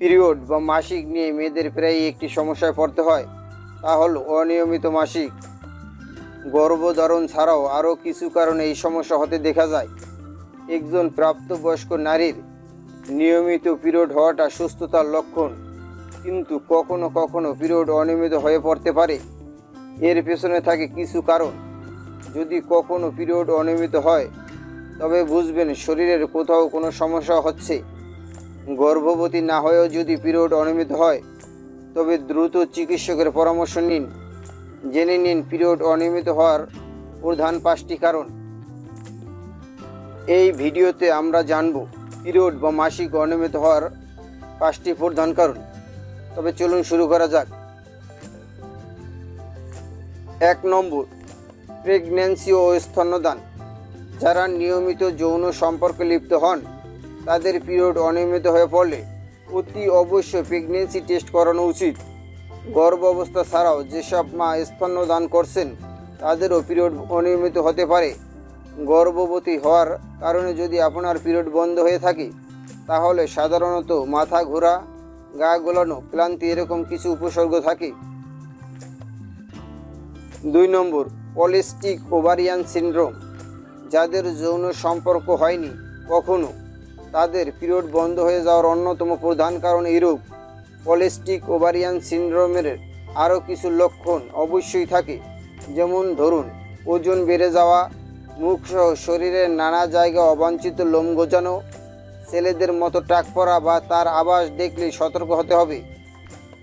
Period বা মাসিক নিয়ে মেয়েদের প্রায় একটি সমস্যায় পড়তে হয়, তা হলো অনিয়মিত মাসিক। গর্ভধারণ ছাড়াও আরও কিছু কারণে এই সমস্যা হতে দেখা যায়। একজন প্রাপ্তবয়স্ক নারীর নিয়মিত পিরিয়ড হওয়াটা সুস্থতার লক্ষণ, কিন্তু কখনো কখনো পিরিয়ড অনিয়মিত হয়ে পড়তে পারে। এর পেছনে থাকে কিছু কারণ। যদি কখনো পিরিয়ড অনিয়মিত হয়, তবে বুঝবেন শরীরের কোথাও কোনো সমস্যা হচ্ছে। গর্ভবতী না হয়েও যদি পিরিয়ড অনিয়মিত হয়, তবে দ্রুত চিকিৎসকের পরামর্শ নিন। জেনে নিন পিরিয়ড অনিয়মিত হওয়ার প্রধান পাঁচটি কারণ। এই ভিডিওতে আমরা জানব পিরিয়ড বা মাসিক অনিয়মিত হওয়ার পাঁচটি প্রধান কারণ। তবে চলুন শুরু করা যাক। এক নম্বর, প্রেগন্যান্সি ও স্তন্যদান। যারা নিয়মিত যৌন সম্পর্কে লিপ্ত হন তাদের পিরিয়ড অনিয়মিত হয়ে পড়লে অতি অবশ্যই প্রেগনেন্সি টেস্ট করানো উচিত। গর্ভ অবস্থা ছাড়াও যেসব মা স্তন্যদান করছেন, তাদেরও পিরিয়ড অনিয়মিত হতে পারে। গর্ভবতী হওয়ার কারণে যদি আপনার পিরিয়ড বন্ধ হয়ে থাকে, তাহলে সাধারণত মাথা ঘোরা, গা গোলানো ক্লান্তি এরকম কিছু উপসর্গ থাকে। দুই নম্বর, পলিস্টিক ওভারিয়ান সিন্ড্রোম। যাদের যৌন সম্পর্ক হয়নি কখনো। তাদের পিরিয়ড বন্ধ হয়ে যাওয়ার অন্যতম প্রধান কারণ এরূপ। পলিস্টিক ওভারিয়ান সিনড্রোমের আরও কিছু লক্ষণ অবশ্যই থাকে। যেমন ধরুন, ওজন বেড়ে যাওয়া, মুখসহ শরীরের নানা জায়গায় অবাঞ্ছিত লোম গোজানো, ছেলেদের মতো টাক পরা বা তার আবাস দেখলে সতর্ক হতে হবে।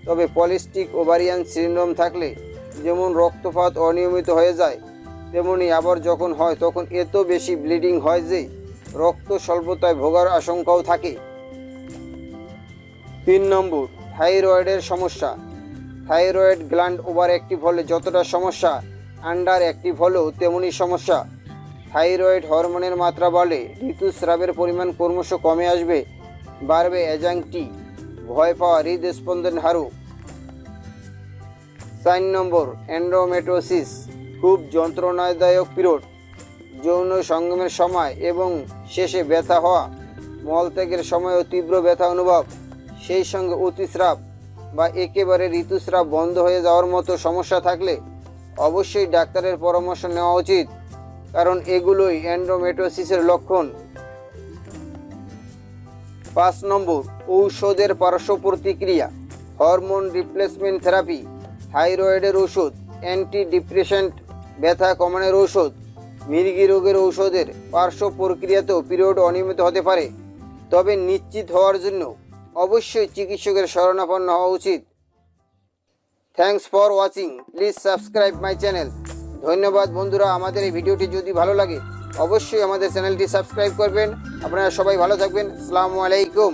তবে পলিস্টিক ওভারিয়ান সিনড্রোম থাকলে যেমন রক্তপাত অনিয়মিত হয়ে যায়, তেমনি আবার যখন হয় তখন এত বেশি ব্লিডিং হয় যে রক্ত স্বল্পতায় ভোগার আশঙ্কাও থাকে। তিন নম্বর, থাইরয়েডের সমস্যা। থাইরয়েড গ্ল্যান্ড ওভার অ্যাক্টিভ হলে যতটা সমস্যা, আন্ডার অ্যাক্টিভ হলেও তেমনই সমস্যা। থাইরয়েড হরমোনের মাত্রা বাড়লে ঋতুস্রাবের পরিমাণ ক্রমশ কমে আসবে, বাড়বে অ্যাজাংটি ভয় পাওয়া হৃদস্পন্দন হারু। চার নম্বর, অ্যান্ড্রোমেটোসিস, খুব যন্ত্রণাদায়ক পিরিয়ড। যৌন সঙ্গমের সময় এবং শেষে ব্যথা হওয়া মলত্যাগের সময়ও তীব্র ব্যথা অনুভব, সেই সঙ্গে অতিস্রাব বা একেবারে ঋতুস্রাব বন্ধ হয়ে যাওয়ার মতো সমস্যা থাকলে অবশ্যই ডাক্তারের পরামর্শ নেওয়া উচিত, কারণ এগুলোই অ্যান্ড্রোমেটোসিসের লক্ষণ। পাঁচ নম্বর, ঔষধের পার্শ্ব প্রতিক্রিয়া, হরমোন রিপ্লেসমেন্ট থেরাপি থাইরয়েডের ওষুধ অ্যান্টি ডিপ্রেশেন্ট ব্যথা কমানোর ঔষধ মির্গি রোগের ঔষধের পার্শ্ব প্রক্রিয়াতেও পিরিয়ড অনিয়মিত হতে পারে। তবে নিশ্চিত হওয়ার জন্য অবশ্যই চিকিৎসকের শরণাপন্ন হওয়া উচিত। Thanks for watching. Please subscribe my channel. ধন্যবাদ বন্ধুরা, আমাদের এই ভিডিওটি যদি ভালো লাগে, অবশ্যই আমাদের চ্যানেলটি সাবস্ক্রাইব করবেন। আপনারা সবাই ভালো থাকবেন। আসসালামু আলাইকুম।